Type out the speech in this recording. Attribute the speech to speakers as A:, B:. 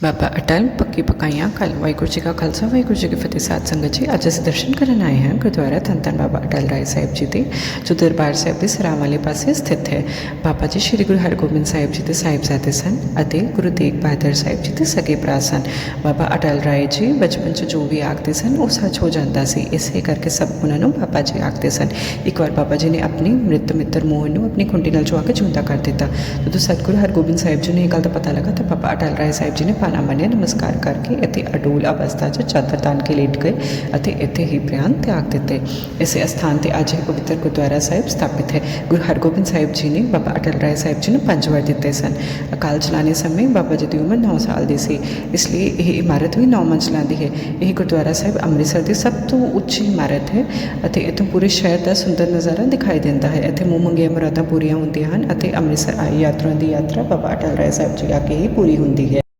A: ਬਾਬਾ ਅਟਲ ਪੱਕੀ ਪਕਾਈਆਂ ਕੱਲ ਵਾਹਿਗੁਰੂ ਜੀ ਕਾ ਖਾਲਸਾ ਵਾਹਿਗੁਰੂ ਜੀ ਕੀ ਫਤਿਹ ਸਾਧ ਸੰਗਤ ਜੀ ਅੱਜ ਅਸੀਂ ਦਰਸ਼ਨ ਕਰਨ ਆਏ ਹਾਂ ਗੁਰਦੁਆਰਾ ਧੰਨ ਧੰਨ ਬਾਬਾ ਅਟਲ ਰਾਏ ਸਾਹਿਬ ਜੀ ਦੇ ਜੋ ਦਰਬਾਰ ਸਾਹਿਬ ਦੇ ਸਰਾਂ ਵਾਲੇ ਪਾਸੇ ਸਥਿਤ ਹੈ ਬਾਬਾ ਜੀ ਸ੍ਰੀ ਗੁਰੂ ਹਰਗੋਬਿੰਦ ਸਾਹਿਬ ਜੀ ਦੇ ਸਾਹਿਬਜ਼ਾਦੇ ਸਨ ਅਤੇ ਗੁਰੂ ਤੇਗ ਬਹਾਦਰ ਸਾਹਿਬ ਜੀ ਦੇ ਸਗੇ ਭਰਾ ਸਨ ਬਾਬਾ ਅਟਲ ਰਾਏ ਜੀ ਬਚਪਨ 'ਚ ਜੋ ਵੀ ਆਖਦੇ ਸਨ ਉਹ ਸੱਚ ਹੋ ਜਾਂਦਾ ਸੀ ਇਸੇ ਕਰਕੇ ਸਭ ਉਹਨਾਂ ਨੂੰ ਬਾਬਾ ਜੀ ਆਖਦੇ ਸਨ ਇੱਕ ਵਾਰ ਬਾਬਾ ਜੀ ਨੇ ਆਪਣੀ ਮ੍ਰਿਤ ਮਿੱਤਰ ਮੋਹਨ ਨੂੰ ਆਪਣੀ ਖੁੰਡੀ ਨਾਲ ਚੁਆ ਕੇ ਜਿਉਂਦਾ ਕਰ ਦਿੱਤਾ ਜਦੋਂ ਸਤਿਗੁਰੂ ਹਰਗੋਬਿੰਦ ਸਾਹਿਬ ਜੀ ਨੂੰ ਇਹ ਗੱਲ ਦਾ ਪਤਾ ਲੱਗਾ ਤਾਂ ਬਾਬਾ ਅਟਲ ਰਾਏ ਸਾਹਿਬ ਜੀ ਨੇ ਪਾਣਾ ਮੰਨਿਆ ਨਮਸਕਾਰ ਕਰਕੇ ਅਤੇ ਅਡੋਲ ਅਵਸਥਾ 'ਚ ਚਾਦਰ ਤਾਣ ਕੇ ਲੇਟ ਗਏ ਅਤੇ ਇੱਥੇ ਹੀ ਪ੍ਰਾਣ ਤਿਆਗ ਦਿੱਤੇ ਇਸੇ ਅਸਥਾਨ ਤੇ ਅੱਜ ਇਹ ਪਵਿੱਤਰ ਗੁਰਦੁਆਰਾ ਸਾਹਿਬ ਸਥਾਪਿਤ ਹੈ ਗੁਰੂ ਹਰਗੋਬਿੰਦ ਸਾਹਿਬ ਜੀ ਨੇ ਬਾਬਾ ਅਟਲ ਰਾਏ ਸਾਹਿਬ ਜੀ ਨੂੰ ਪੰਜ ਵਾਰ ਦਿੱਤੇ ਸਨ ਅਕਾਲ ਚਲਾਣੇ ਸਮੇਂ ਬਾਬਾ ਜੀ ਦੀ ਉਮਰ 9 ਸਾਲ ਦੀ ਸੀ ਇਸ ਲਈ ਇਹ ਇਮਾਰਤ ਵੀ 9 ਮੰਜ਼ਲਾਂ ਦੀ ਹੈ ਇਹ ਗੁਰਦੁਆਰਾ ਸਾਹਿਬ ਅੰਮ੍ਰਿਤਸਰ ਦੀ ਸਭ ਤੋਂ ਉੱਚੀ ਇਮਾਰਤ ਹੈ ਅਤੇ ਇੱਥੋਂ ਪੂਰੇ ਸ਼ਹਿਰ ਦਾ ਸੁੰਦਰ ਨਜ਼ਾਰਾ ਦਿਖਾਈ ਦਿੰਦਾ ਹੈ ਇੱਥੇ ਮੂੰਹ ਮੰਗੀਆਂ ਮੁਰਾਦਾਂ ਪੂਰੀਆਂ ਹੁੰਦੀਆਂ ਹਨ ਅਤੇ ਅੰਮ੍ਰਿਤਸਰ ਆਏ ਯਾਤਰੂਆਂ ਦੀ ਯਾਤਰਾ ਬਾਬਾ ਅਟਲ ਰਾਏ ਸਾਹਿਬ ਜੀ ਆ ਕੇ ਹੀ ਪੂਰੀ ਹੁੰਦੀ ਹੈ